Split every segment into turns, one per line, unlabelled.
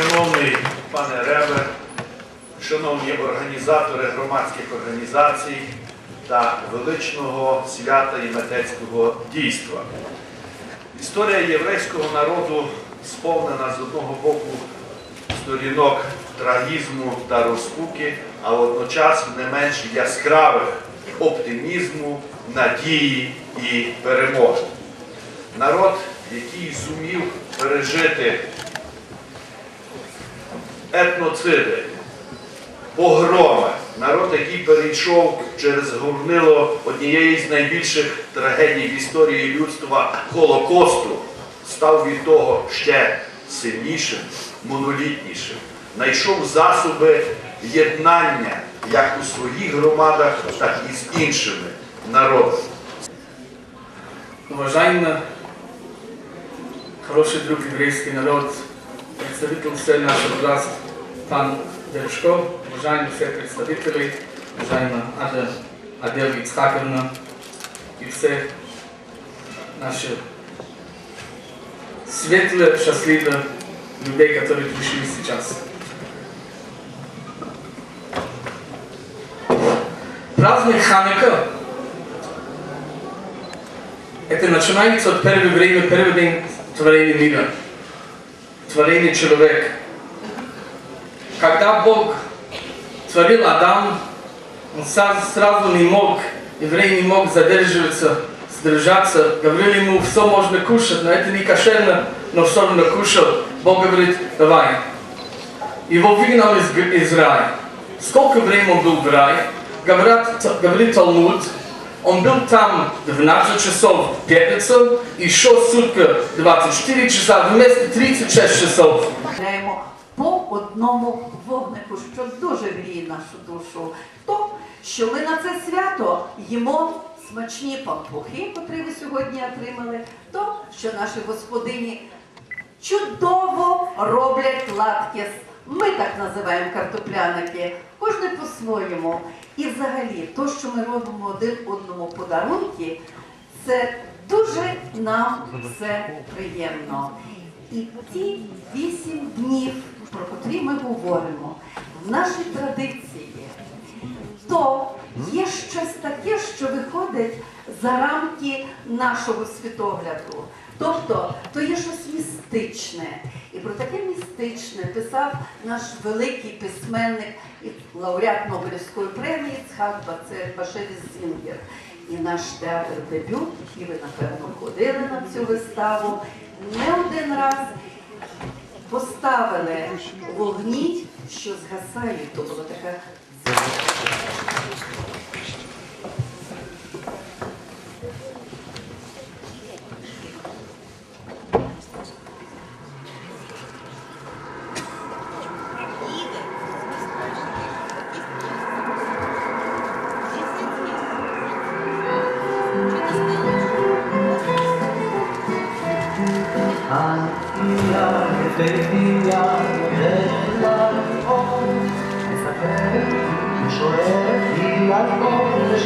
Шановний пане Реве, шановні організатори громадських організацій та величного свята і митецького дійства. Історія єврейського народу сповнена з одного боку сторінок трагізму та розпуки, а водночас не менш яскравих оптимізму, надії і перемоги. Народ, який зумів пережити етноциди, погроми, народ, який перейшов через горнило однієї з найбільших трагедій в історії людства Холокосту, став від того ще сильнішим, монолітнішим, знайшов засоби єднання як у своїх громадах, так і з іншими народами.
Уважаемый, хороший друг еврейский народ, представитель всей нашей власти, пан Дершко, уважаемые все представители, уважаемая Ада Адел Ицхаковна и все наши светлые, счастливые людей, которые пришли сейчас. Праздник Ханука Это начинается от первого времени, первый день творения мира, творения человека. Когда Бог творил Адам, он сразу, не мог, еврей не мог задерживаться, сдержаться. Говорили ему, все можно кушать, но это не кошерно, но все равно кушал. Бог говорит, давай. Его выгнал из, из рая. Сколько времени он был в рае? Говорят, говорит Талмуд, он был там 12 часов в пятницу, еще сутка 24 часа, вместе 36 часов.
Граємо по одному вогнику, що дуже гріє нашу душу. То, що ми на це свято їмо смачні пампухи, котрі ви сьогодні отримали, то, що наші господині чудово роблять латкіс. Ми так називаємо картопляники, кожен по-своєму. І взагалі, то, що ми робимо один одному подарунки, це дуже нам все приємно. І ті вісім днів, про котрі ми говоримо, в нашій традиції, то є щось таке, що виходить за рамки нашого світогляду. Тобто, то є щось містичне. І про таке містичне писав наш великий письменник і лауреат Нобелівської премії Цхак Башевіс Зінгер. І наш театр дебют, і ви, напевно, ходили на цю виставу, не один раз поставили вогні, що згасають. То була така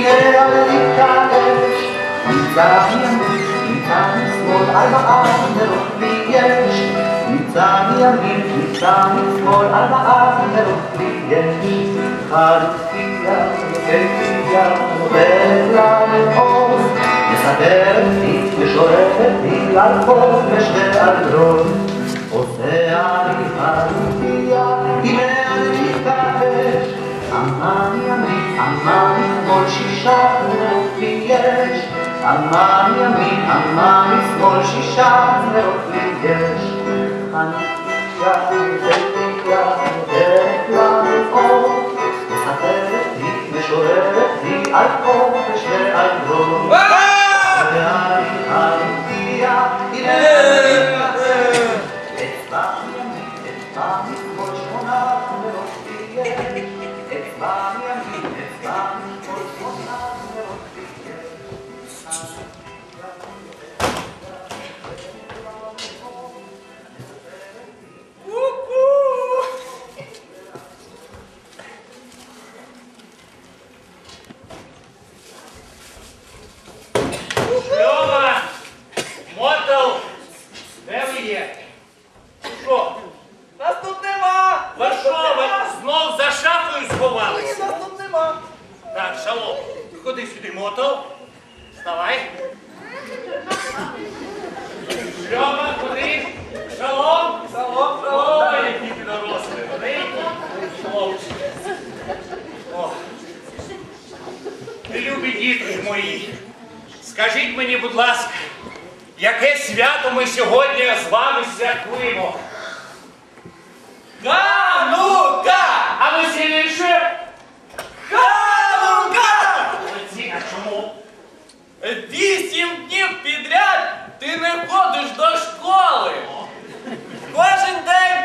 Kinder alle die Tage Mit Samien, mit Samis Mol Alba Asner und Fliegen Mit Samien, mit Samis Mol Alba Asner und Fliegen Harukia, Kekia, Oberlame Ost Es hat er sich geschorret Die שישה נרות לי יש. אמן ימין, אמן שמאל, שישה נרות לי יש. חנוכיה, יפהפייה, נותנת לנו אור. מספרת לי, משוררת לי, על חופש ועל
Скажіть мені, будь ласка, яке свято ми сьогодні з вами святкуємо? Ганука! А ви сильніше? Ганука! Молодці, а чому?
Вісім днів підряд ти не ходиш до школи. Кожен день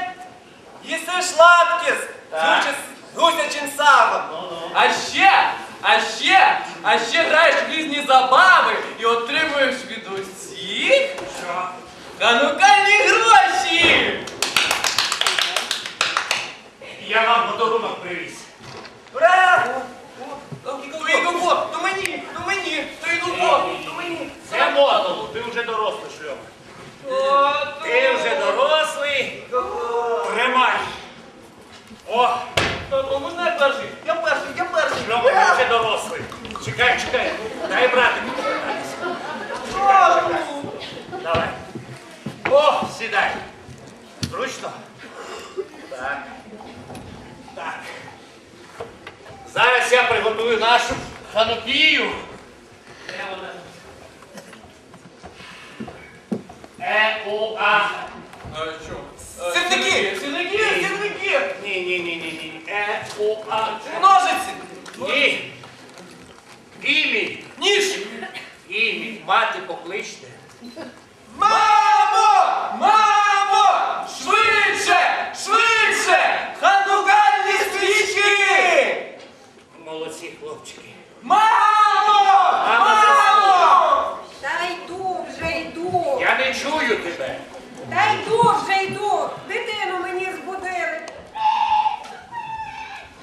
їсиш лапкіс
Так.
з гусячим савом. А ще, а ще, а ще граєш в різні забави і отримуєш від усіх
Що?
ганукальні гроші.
Я вам подарунок привіз.
Ура! То йдемо, то мені, то мені, то йдемо, то мені.
Це модулу, ти вже дорослий шльом. Ти вже дорослий. Тримай. О,
О, можна я перший? Я перший, я перший.
шльом, ти вже дорослий. Чекай, чекай. Дай братику. Давай. О, сідай. Зручно? Так. Так. Зараз я приготую нашу ханопію. Де вона? Е, О, А.
Сірники, сірники, сірники.
Ні, ні, ні, ні, ні. Е, О, А.
Ножиці.
Ні. Імі.
Ніж.
Імі. Мати покличте.
Мамо! Мамо! Швидше! Швидше! Ханукальні свічки!
Молодці хлопчики.
Мамо! Мамо!
Та йду, вже йду.
Я не чую тебе.
Та йду, вже йду. Дитину мені збудили.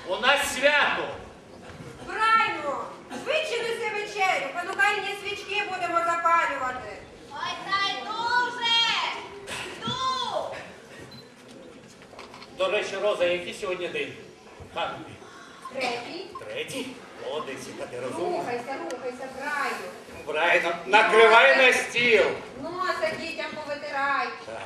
У нас свято.
Правильно. Швидше неси вечерю. Панукальні свічки будемо запалювати.
Ой, та йду вже! Йду!
До речі, Роза, який сьогодні день? Ханки.
Третій.
Третій. Молодець, яка ти розумна.
Рухайся, рухайся, краю.
Правильно. Накривай на стіл.
Носа дітям повитирай.
Так.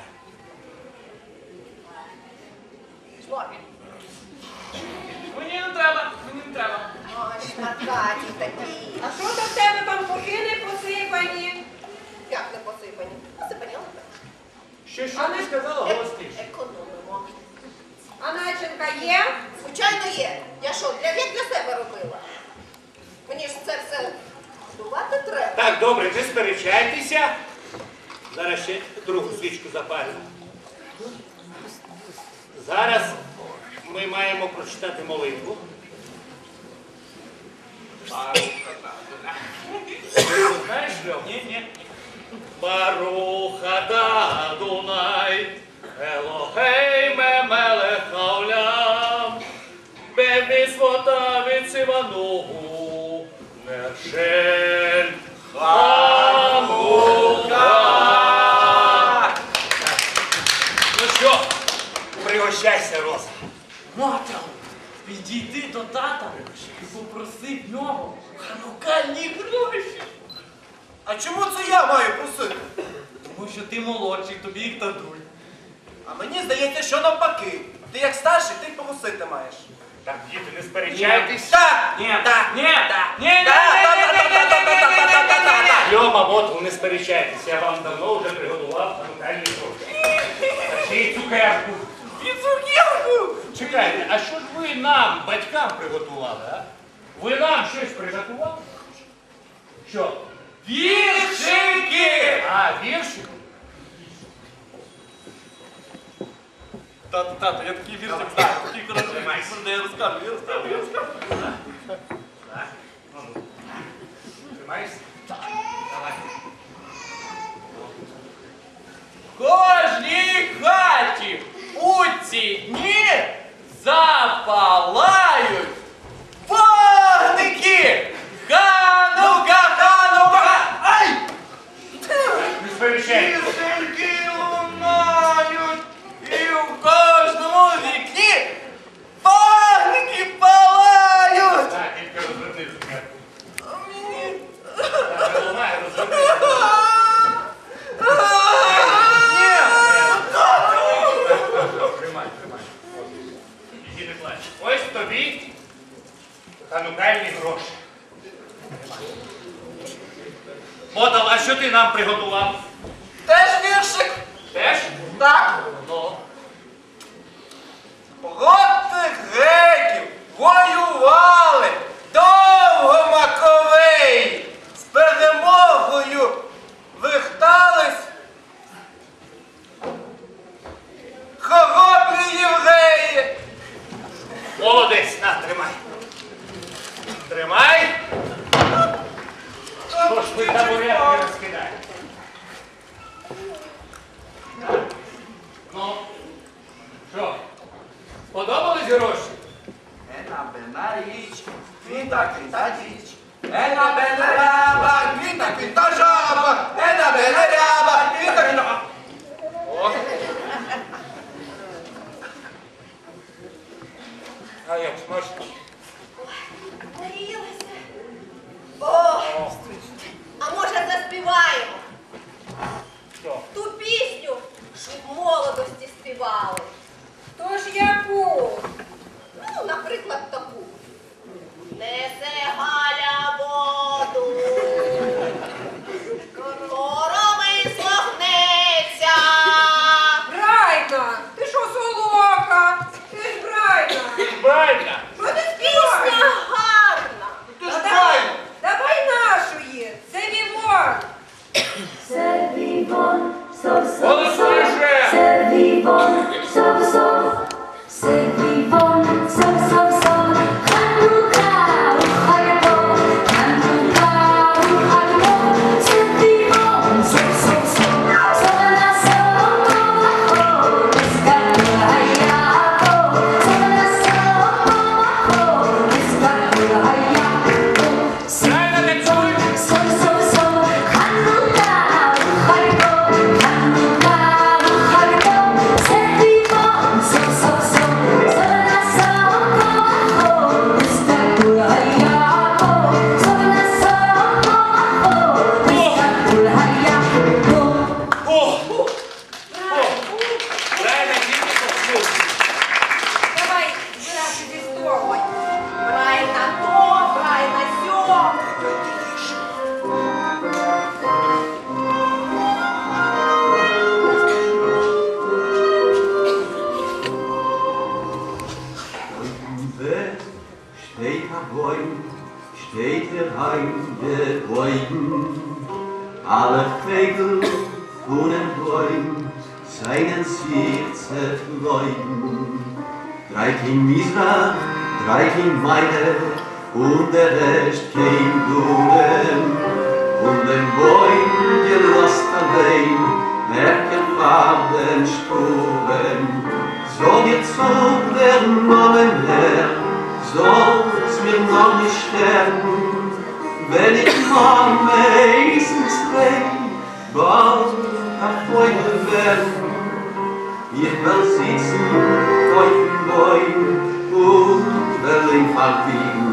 Мені не треба, мені не треба.
Ой, шматкаті такі. А що то в тебе пампухи не посипані? Як не посипані? Посипані, але
Що, що ти сказала, голосніше?
економимо. А начинка є? Звичайно є. Я що, для, як для себе робила? Мені ж це все готувати треба.
Так, добре, не сперечайтеся. Зараз ще другу свічку запалимо. Зараз ми маємо прочитати молитву. Знаєш? Ні, ні. Баруха да Дунай, Елохейме мелех хаулям, Бемісвота від Сиванугу, Нершель пригощайся, Роза.
Мотел, підійди до тата і попроси в нього ханукальні гроші.
А чому це я маю просити?
Тому що ти молодший, тобі їх дадуть.
А мені здається, що навпаки. Ти як старший, ти погусити маєш.
Так, діти, не сперечайтесь.
Так!
Ні,
так!
ні, ні, ні, ні,
Льома, от ви не сперечайтесь, я вам давно вже приготував ханукальні гроші. Та ще й цукерку.
І цукерку!
Чекайте, а що ж ви нам, батькам, приготували, а? Ви нам щось приготували? Що?
Віршики!
А, віршик?
Тато, тато, я такий віршик знаю, такий хороший. Можна я розкажу, я розкажу, я розкажу.
Тримайся? Давай.
кожній хаті у ці дні запалають вогники! Ханука, ханука! Ай!
Не сперечайтесь.
Віршики лунають і в кожному вікні вогники палають!
Так, тільки розверни цукерку.
А мені-
Так, не лунає, розверни. Тримай, тримай. От. Іди не плач. Ось тобі ханукальні гроші. Мотал, а що ти нам приготував.
Теж віршик?
Теж?
Так.
Ну.
Проти греків воювали довго Маковей. З перемогою вертались
Heim Bäumen. Alle Vögel von den Bäumen seien sich zerfreuen. Drei Kind Misra, drei Kind Weide und der Rest kein Blumen. Und den Bäumen gelost allein, merken Farben Spuren. So gezog der Nomen her, soll's mir noch nicht sterben, wenn ich mal meistens dreh, bald ein Freunde werden. Ich will sitzen auf dem Bäum und will ihn verbiegen.